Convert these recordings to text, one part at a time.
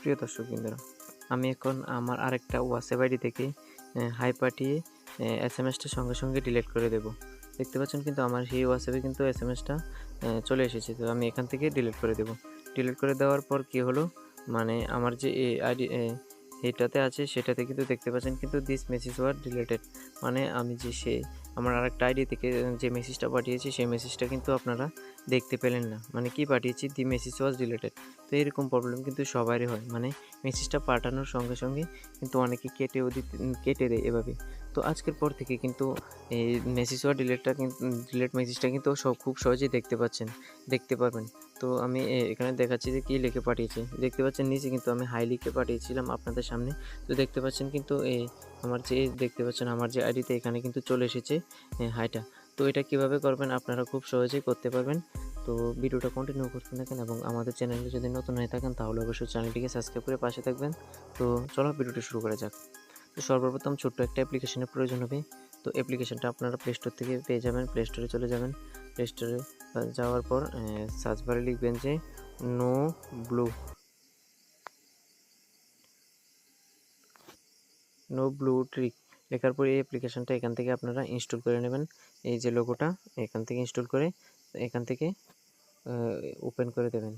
প্রিয় দর্শক বিন্দুরা, আমি এখন আমার আরেকটা হোয়াটসঅ্যাপ আইডি থেকে হাই পাঠিয়ে এস এম এসটা সঙ্গে সঙ্গে ডিলিট করে দেব। দেখতে পাচ্ছেন কিন্তু আমার সেই হোয়াটসঅ্যাপে কিন্তু এস এম এসটা চলে এসেছে, তো আমি এখান থেকে ডিলিট করে দেব। ডিলিট করে দেওয়ার পর কি হলো? মানে আমার যে আইডি এইটাতে আছে, সেটাতে কিন্তু দেখতে পাচ্ছেন কিন্তু দিস মেসেজ ওয়ার ডিলেটেড মানে আমি যে সে আমার আরেকটা আইডি থেকে যে মেসেজটা পাঠিয়েছি, সেই মেসেজটা কিন্তু আপনারা দেখতে পেলেন না। মানে কি পাঠিয়েছি? দি মেসেজ ওয়াজ ডিলেটেড তো এরকম প্রবলেম কিন্তু সবারই হয়। মানে মেসেজটা পাঠানোর সঙ্গে সঙ্গে কিন্তু অনেকে কেটেও দিতে কেটে দেয় এভাবে। তো আজকের পর থেকে কিন্তু এই মেসেজ ওয়ার ডিলেটটা কিন্তু ডিলেট মেসেজটা কিন্তু সব, খুব সহজেই দেখতে পাচ্ছেন, দেখতে পারবেন। তো আমি এখানে দেখাচ্ছি যে কী লিখে পাঠিয়েছি। দেখতে পাচ্ছেন নিচে কিন্তু আমি হাই লিখে পাঠিয়েছিলাম আপনাদের সামনে। তো দেখতে পাচ্ছেন কিন্তু এই আমার যে, দেখতে পাচ্ছেন আমার যে আইডিতে এখানে কিন্তু চলে এসেছে হাইটা তো এটা কীভাবে করবেন আপনারা খুব সহজেই করতে পারবেন। তো ভিডিওটা কন্টিনিউ করতে থাকেন এবং আমাদের চ্যানেলে যদি নতুন হয়ে থাকেন তাহলে অবশ্যই চ্যানেলটিকে সাবস্ক্রাইব করে পাশে থাকবেন। তো চলো ভিডিওটি শুরু করা যাক। তো সর্বপ্রথম ছোট্ট একটা অ্যাপ্লিকেশনের প্রয়োজন হবে। তো অ্যাপ্লিকেশনটা আপনারা প্লে স্টোর থেকে পেয়ে যাবেন প্লে স্টোরে চলে যাবেন। প্লে স্টোরে যাওয়ার পর সার্চ লিখবেন যে no blue no blue trick লেখার পর এই অ্যাপ্লিকেশনটা এখান থেকে আপনারা ইনস্টল করে নেবেন। এই যে লোগোটা এখান থেকে ইনস্টল করে এখান থেকে ওপেন করে দেবেন।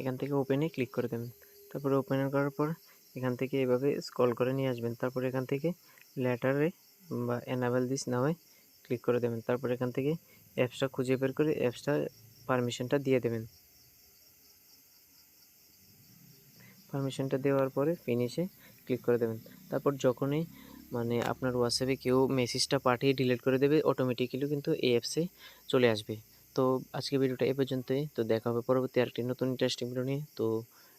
এখান থেকে ওপেনে ক্লিক করে দেবেন। তারপরে ওপেন করার পর এখান থেকে এভাবে স্ক্রল করে নিয়ে আসবেন। তারপর এখান থেকে লেটারে বা এনাবেল দিস নামে ক্লিক করে দেবেন। তারপর এখান থেকে অ্যাপসটা খুঁজে বের করে অ্যাপসটা পারমিশনটা দিয়ে দেবেন। পারমিশনটা দেওয়ার পরে ফিনিশে ক্লিক করে দেবেন। তারপর যখনই মানে আপনার হোয়াটসঅ্যাপে কেউ মেসেজটা পাঠিয়ে ডিলিট করে দেবে অটোমেটিক্যালি কিন্তু এই অ্যাপসে চলে আসবে। তো আজকে ভিডিওটা এ পর্যন্তই। তো দেখা হবে পরবর্তী আরেকটি নতুন ইন্টারেস্টিং ভিডিও নিয়ে। তো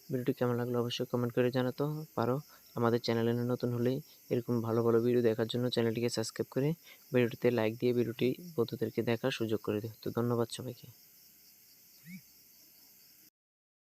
ভিডিওটি কেমন লাগল অবশ্যই কমেন্ট করে জানাতো পারো। আমাদের চ্যানেলে নতুন হলে এরকম ভালো ভালো ভিডিও দেখার জন্য চ্যানেলটিকে সাবস্ক্রাইব করে ভিডিওটিতে লাইক দিয়ে ভিডিওটি বন্ধুদেরকে দেখার সুযোগ করে দিও। তো ধন্যবাদ সবাইকে।